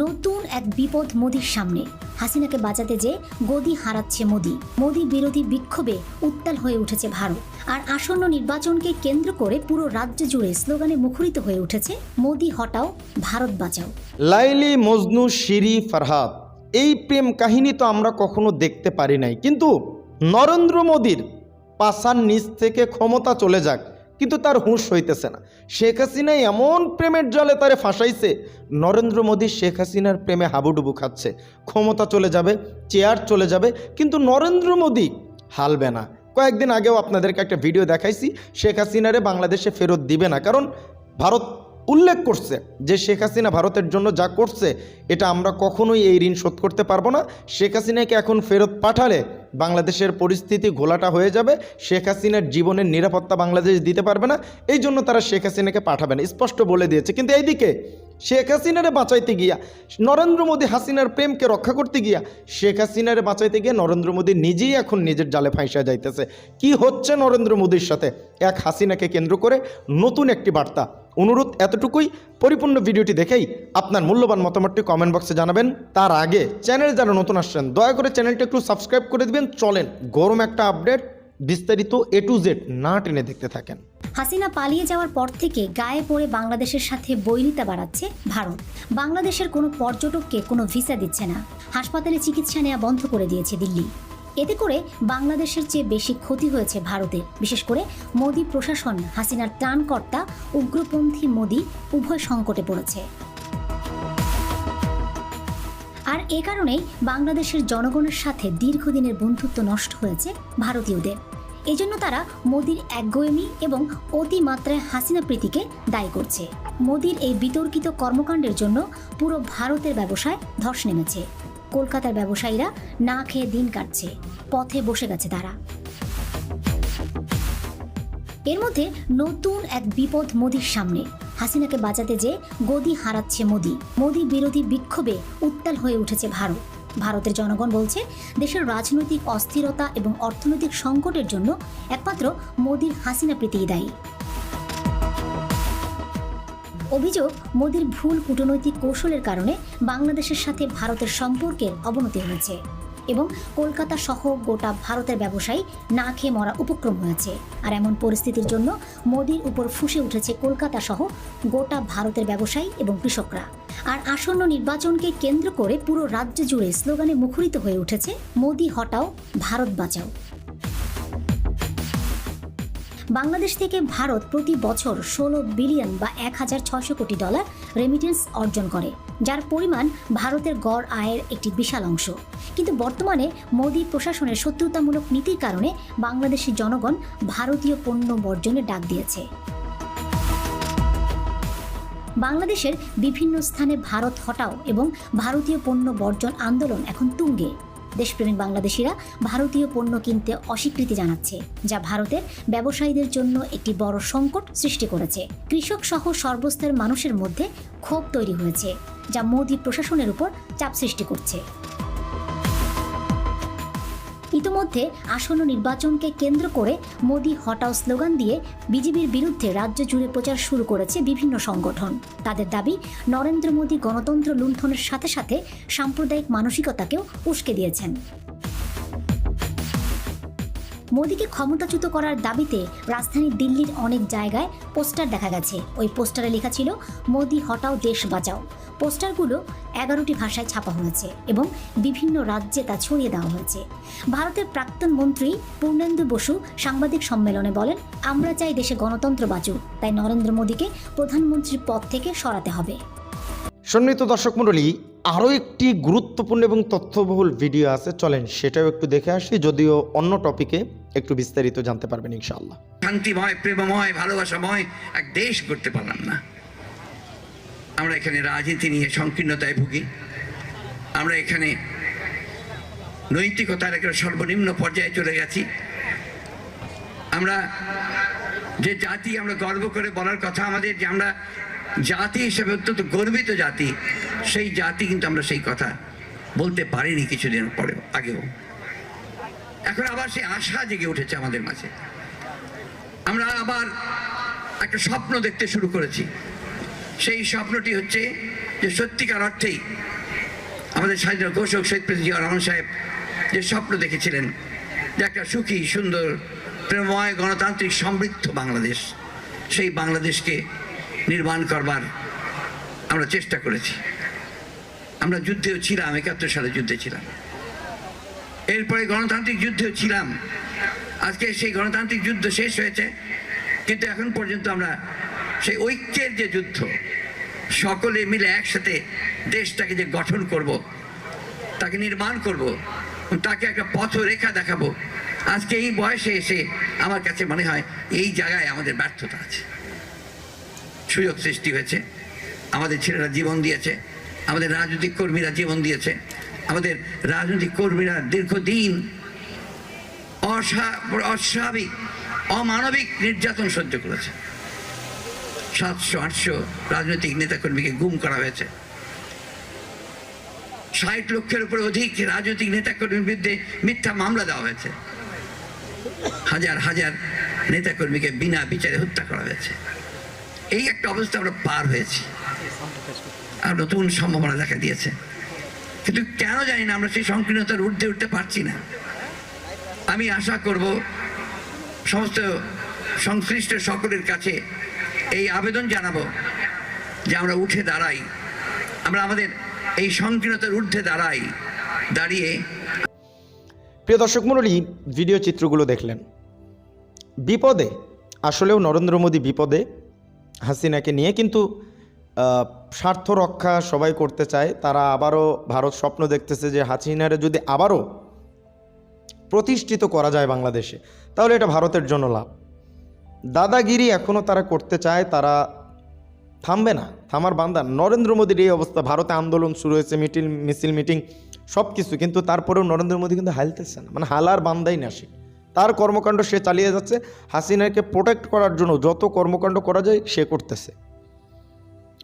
নতুন এক বিপদ মোদির সামনে। হাসিনাকে বাঁচাতে যে গদি হারাচ্ছে মোদি মোদি বিরোধী বিক্ষোভে উত্তাল হয়ে উঠেছে ভারত। আর আসন্ন নির্বাচনকে কেন্দ্র করে পুরো রাজ্য জুড়ে স্লোগানে মুখরিত হয়ে উঠেছে, মোদি হটাও, ভারত বাঁচাও। লাইলি, মজনু, শিরি, ফারহাদ, এই প্রেম কাহিনী তো আমরা কখনো দেখতে পারি নাই। কিন্তু নরেন্দ্র মোদীর পাশার নিচ থেকে ক্ষমতা চলে যাক কিন্তু তার হুঁশ হইতেছে না। শেখ হাসিনা এমন প্রেমের জলে তারে ফাঁসাইছে, নরেন্দ্র মোদী শেখ হাসিনার প্রেমে হাবুডুবু খাচ্ছে। ক্ষমতা চলে যাবে, চেয়ার চলে যাবে, কিন্তু নরেন্দ্র মোদী হালবে না। কয়েকদিন আগেও আপনাদেরকে একটা ভিডিও দেখাইছি, শেখ হাসিনারে বাংলাদেশে ফেরত দিবে না। কারণ ভারত উল্লেখ করছে যে শেখ হাসিনা ভারতের জন্য যা করছে, এটা আমরা কখনোই এই ঋণ শোধ করতে পারব না। শেখ হাসিনাকে এখন ফেরত পাঠালে বাংলাদেশের পরিস্থিতি ঘোলাটা হয়ে যাবে, শেখ হাসিনার জীবনের নিরাপত্তা বাংলাদেশ দিতে পারবে না, এই জন্য তারা শেখ হাসিনাকে পাঠাবে না স্পষ্ট বলে দিয়েছে। কিন্তু এইদিকে শেখ হাসিনারে বাঁচাইতে গিয়া, নরেন্দ্র মোদী হাসিনার প্রেমকে রক্ষা করতে গিয়া, শেখ হাসিনারে বাঁচাইতে গিয়ে নরেন্দ্র মোদী নিজেই এখন নিজের জালে ফাঁসা যাইতেছে। কি হচ্ছে নরেন্দ্র মোদীর সাথে? এক হাসিনাকে কেন্দ্র করে নতুন একটি বার্তা। অনুরোধ এতটুকুই। পরিপূর্ণ ভিডিওটি দেখেই আপনার মূল্যবান মতামতটি কমেন্ট বক্সে জানাবেন। তার আগে চ্যানেল যারা নতুন আসছেন, দয়া করে চ্যানেলটি একটু সাবস্ক্রাইব করে দিবেন। চলেন, গরম একটা আপডেট বিস্তারিত এ টু জেড না টেনে দেখতে থাকেন। হাসিনা পালিয়ে যাওয়ার পর থেকে গায়ে পড়ে বাংলাদেশের সাথে বৈরিতা বাড়াচ্ছে ভারত। বাংলাদেশের কোনো পর্যটককে কোনো ভিসা দিচ্ছে না। হাসপাতালে চিকিৎসা নেওয়া বন্ধ করে দিয়েছে দিল্লি। এতে করে বাংলাদেশের চেয়ে বেশি ক্ষতি হয়েছে ভারতের বিশেষ করে মোদী প্রশাসন, হাসিনার ত্রাণকর্তা, উগ্রপন্থী মোদী উভয় সংকটে পড়েছে। আর এ কারণেই বাংলাদেশের জনগণের সাথে দীর্ঘদিনের বন্ধুত্ব নষ্ট হয়েছে ভারতীয়দের। এজন্য তারা মোদির একগোয়েমি এবং অতিমাত্রায় হাসিনা প্রীতিকে দায়ী করছে। মোদির এই বিতর্কিত কর্মকাণ্ডের জন্য পুরো ভারতের ব্যবসায় ধস নেমেছে। কলকাতার ব্যবসায়ীরা না খেয়ে দিন কাটছে, পথে বসে গেছে তারা। এর মধ্যে নতুন এক বিপদ মোদির সামনে। হাসিনাকে বাঁচাতে যে গদি হারাচ্ছে মোদি মোদি বিরোধী বিক্ষোভে উত্তাল হয়ে উঠেছে ভারত। ভারতের জনগণ বলছে, দেশের রাজনৈতিক অস্থিরতা এবং অর্থনৈতিক সংকটের জন্য একমাত্র মোদির হাসিনা প্রীতিই দায়ী। অভিযোগ, মোদির ভুল কূটনৈতিক কৌশলের কারণে বাংলাদেশের সাথে ভারতের সম্পর্কের অবনতি হয়েছে এবং কলকাতা সহ গোটা ভারতের ব্যবসায়ী না খেয়ে মরা উপক্রম হয়েছে। আর এমন পরিস্থিতির জন্য মোদির উপর ফুসে উঠেছে কলকাতা সহ গোটা ভারতের ব্যবসায়ী এবং কৃষকরা। আর আসন্ন নির্বাচনকে কেন্দ্র করে পুরো রাজ্য জুড়ে স্লোগানে মুখরিত হয়ে উঠেছে, মোদি হটাও, ভারত বাঁচাও। বাংলাদেশ থেকে ভারত প্রতি বছর ষোলো বিলিয়ন বা এক হাজার ছশো কোটি ডলার রেমিটেন্স অর্জন করে, যার পরিমাণ ভারতের গড় আয়ের একটি বিশাল অংশ। কিন্তু বর্তমানে মোদী প্রশাসনের শত্রুতামূলক নীতির কারণে বাংলাদেশি জনগণ ভারতীয় পণ্য বর্জনের ডাক দিয়েছে। বাংলাদেশের বিভিন্ন স্থানে ভারত হটাও এবং ভারতীয় পণ্য বর্জন আন্দোলন এখন তুঙ্গে। দেশপ্রেমিক বাংলাদেশিরা ভারতীয় পণ্য কিনতে অস্বীকৃতি জানাচ্ছে, যা ভারতের ব্যবসায়ীদের জন্য একটি বড় সংকট সৃষ্টি করেছে। কৃষক সহ সর্বস্তরের মানুষের মধ্যে ক্ষোভ তৈরি হয়েছে, যা মোদী প্রশাসনের উপর চাপ সৃষ্টি করছে। ইতোমধ্যে আসন্ন নির্বাচনকে কেন্দ্র করে মোদি হটাও স্লোগান দিয়ে বিজেপির বিরুদ্ধে রাজ্য জুড়ে প্রচার শুরু করেছে বিভিন্ন সংগঠন। তাদের দাবি, নরেন্দ্র মোদী গণতন্ত্র লুণ্ঠনের সাথে সাথে সাম্প্রদায়িক মানসিকতাকেও উস্কে দিয়েছেন। মোদীকে ক্ষমতাচ্যুত করার দাবিতে রাজধানী দিল্লির অনেক জায়গায় পোস্টার দেখা গেছে। ওই পোস্টারে লেখা ছিল, মোদি হটাও দেশ বাঁচাও। পোস্টারগুলো এগারোটি ভাষায় ছাপা হয়েছে এবং বিভিন্ন রাজ্যে তা ছড়িয়ে দেওয়া হয়েছে। ভারতের প্রাক্তন মন্ত্রী পূর্ণেন্দু বসু সাংবাদিক সম্মেলনে বলেন আমরা চাই দেশে গণতন্ত্র বাঁচুক তাই নরেন্দ্র মোদীকে প্রধানমন্ত্রীর পদ থেকে সরাতে হবে। সম্মানিত দর্শক মণ্ডলী আরও একটি গুরুত্বপূর্ণ এবং তথ্যবহুল ভিডিও আছে চলেন সেটাও একটু দেখে আসি যদিও অন্য টপিকে একটু বিস্তারিত জানতে পারবেন ইনশাআল্লাহ। শান্তিময় প্রেমময় ভালোবাসাময় এক দেশ করতে পারলাম না। আমরা এখানে রাজনীতি নিয়ে সংকীর্ণতায় ভুগি। আমরা এখানে নৈতিকতার একটা সর্বনিম্ন পর্যায়ে চলে গেছি। আমরা যে জাতি আমরা গর্ব করে বলার কথা আমাদের যে আমরা জাতি হিসেবে অত্যন্ত গর্বিত জাতি, সেই জাতি কিন্তু আমরা সেই কথা বলতে পারিনি কিছুদিন পরেও, আগেও। এখন আবার সেই আশা জেগে উঠেছে আমাদের মাঝে। আমরা আবার একটা স্বপ্ন দেখতে শুরু করেছি। সেই স্বপ্নটি হচ্ছে যে সত্যিকার অর্থেই আমাদের স্বাধীনতা ঘোষক শহীদ প্রেসিডেন্ট রহমান সাহেব যে স্বপ্ন দেখেছিলেন যে একটা সুখী, সুন্দর, প্রেমময় গণতান্ত্রিক সমৃদ্ধ বাংলাদেশ, সেই বাংলাদেশকে নির্মাণ করবার আমরা চেষ্টা করেছি। আমরা যুদ্ধেও ছিলাম, একাত্তর সালে যুদ্ধে ছিলাম। এরপরে গণতান্ত্রিক যুদ্ধেও ছিলাম। আজকে সেই গণতান্ত্রিক যুদ্ধ শেষ হয়েছে, কিন্তু এখন পর্যন্ত আমরা সেই ঐক্যের যে যুদ্ধ, সকলে মিলে একসাথে দেশটাকে যে গঠন করব, তাকে নির্মাণ করব, তাকে একটা পথরেখা দেখাবো। আজকে এই বয়সে এসে আমার কাছে মনে হয় এই জায়গায় আমাদের ব্যর্থতা আছে। সুযোগ সৃষ্টি হয়েছে। আমাদের ছেলেরা জীবন দিয়েছে। আমাদের রাজনৈতিক কর্মীরা জীবন দিয়েছে। আমাদের রাজনৈতিক কর্মীরা দীর্ঘদিন অস্বা- অস্বাভাবিক, অমানবিক নির্যাতন সহ্য করেছে। সাতশো আটশো রাজনৈতিক নেতাকর্মীকে গুম করা হয়েছে। ষাট লক্ষের উপরে অধিক রাজনৈতিক নেতাকর্মীর বিরুদ্ধে মিথ্যা মামলা দেওয়া হয়েছে। হাজার হাজার নেতাকর্মীকে বিনা বিচারে হত্যা করা হয়েছে। এই একটা অবস্থা আমরা পার হয়েছি। আর নতুন সম্ভাবনা দেখা দিয়েছে। কিন্তু কেন জানি না, আমরা সেই সংকীর্ণতার ঊর্ধ্বে উঠতে পারছি না। আমি আশা করব, সমস্ত সংশ্লিষ্ট সকলের কাছে এই আবেদন জানাব যে আমরা উঠে দাঁড়াই। আমরা আমাদের এই সংকীর্ণতার ঊর্ধ্বে দাঁড়াই, দাঁড়িয়ে প্রিয় দর্শক মণ্ডলী, ভিডিও চিত্রগুলো দেখলেন। বিপদে, আসলেও নরেন্দ্র মোদী বিপদে, হাসিনাকে নিয়ে কিন্তু স্বার্থ রক্ষা সবাই করতে চায়। তারা আবারও ভারত স্বপ্ন দেখতেছে যে হাসিনারে যদি আবারও প্রতিষ্ঠিত করা যায় বাংলাদেশে, তাহলে এটা ভারতের জন্য লাভ। দাদাগিরি এখনও তারা করতে চায়, তারা থামবে না, থামার বান্দা। নরেন্দ্র মোদীর এই অবস্থা, ভারতে আন্দোলন শুরু হয়েছে মিটিং মিছিল, মিটিং সব কিছু কিন্তু তারপরেও নরেন্দ্র মোদী কিন্তু হালতেছে না। মানে হালার বান্দাই না সে। তার কর্মকাণ্ড সে চালিয়ে যাচ্ছে, হাসিনাকে প্রোটেক্ট করার জন্য যত কর্মকাণ্ড করা যায়, সে করতেছে।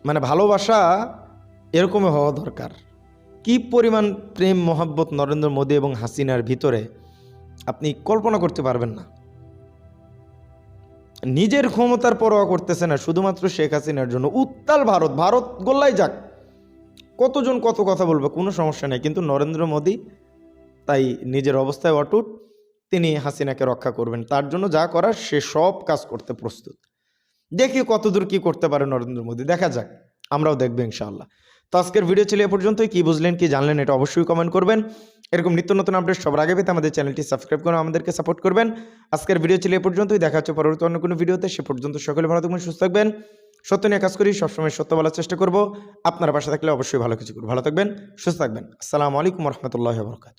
মানে ভালোবাসা এরকমই হওয়া দরকার। কি পরিমাণ প্রেম, মহাব্বত নরেন্দ্র মোদী এবং হাসিনার ভিতরে, আপনি কল্পনা করতে পারবেন না। নিজের ক্ষমতার পরোয়া করতেছে না শুধুমাত্র শেখ হাসিনার জন্য। উত্তাল ভারত ভারত গোল্লাই যাক। কতজন কত কথা বলবে, কোনো সমস্যা নেই। কিন্তু নরেন্দ্র মোদী তাই নিজের অবস্থায় অটুট, তিনি হাসিনাকে রক্ষা করবেন। তার জন্য যা করার, সে সব কাজ করতে প্রস্তুত। দেখি কতদূর কি করতে পারে নরেন্দ্র মোদী। দেখা যাক, আমরাও দেখব ইনশাআল্লাহ। তো আজকের ভিডিও ছিল এ পর্যন্তই। কি বুঝলেন, কি জানলেন, এটা অবশ্যই কমেন্ট করবেন। এরকম নিত্য নতুন আপডেট সবার আগে পেতে আমাদের চ্যানেলটি সাবস্ক্রাইব করে আমাদেরকে সাপোর্ট করবেন। আজকের ভিডিও ছিল এ পর্যন্তই, দেখা হচ্ছে পরবর্তী অন্য কোনো ভিডিওতে সে পর্যন্ত সকলে ভালো থাকবেন, সুস্থ থাকবেন। সত্য নিয়ে কাজ করি, সবসময় সত্য বলার চেষ্টা করব। আপনার পাশে থাকলে অবশ্যই ভালো কিছু করব। ভালো থাকবেন, সুস্থ থাকবেন। আসসালামু আলাইকুম রহমতুল্লাহ বরকাত